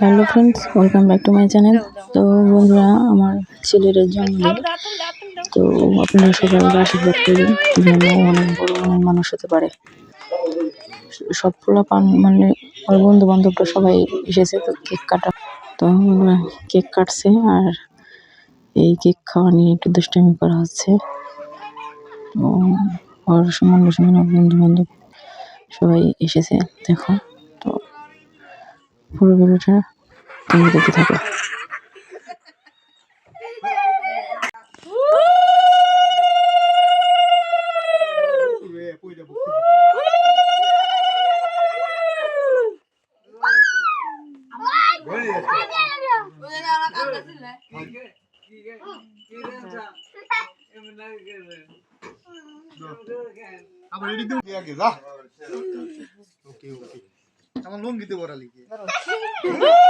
Hello friends, welcome back to my channel. তো বন্ধুরা, আমার ছেলের জন্মদিন। তো আপনারা সবাই আশীর্বাদ করবেন, যেন অনেক বড়, অনেক মানুষ হতে পারে। সব পান মানে আমার বন্ধু বান্ধবরা সবাই এসেছে, তো কেক কাটা। তো কেক কাটছে আর এই কেক খাওয়া নিয়ে একটু দুষ্টামি করা হচ্ছে। তো ওর সঙ্গে সঙ্গে বন্ধু বান্ধব সবাই এসেছে, দেখো। পুরো ভিডিওটা তুমি দেখতে থাকো। আবার এদিক দিয়ে আগে যা। ওকে ওকে। আমার লুঙ্গিতে বড়া লিখে।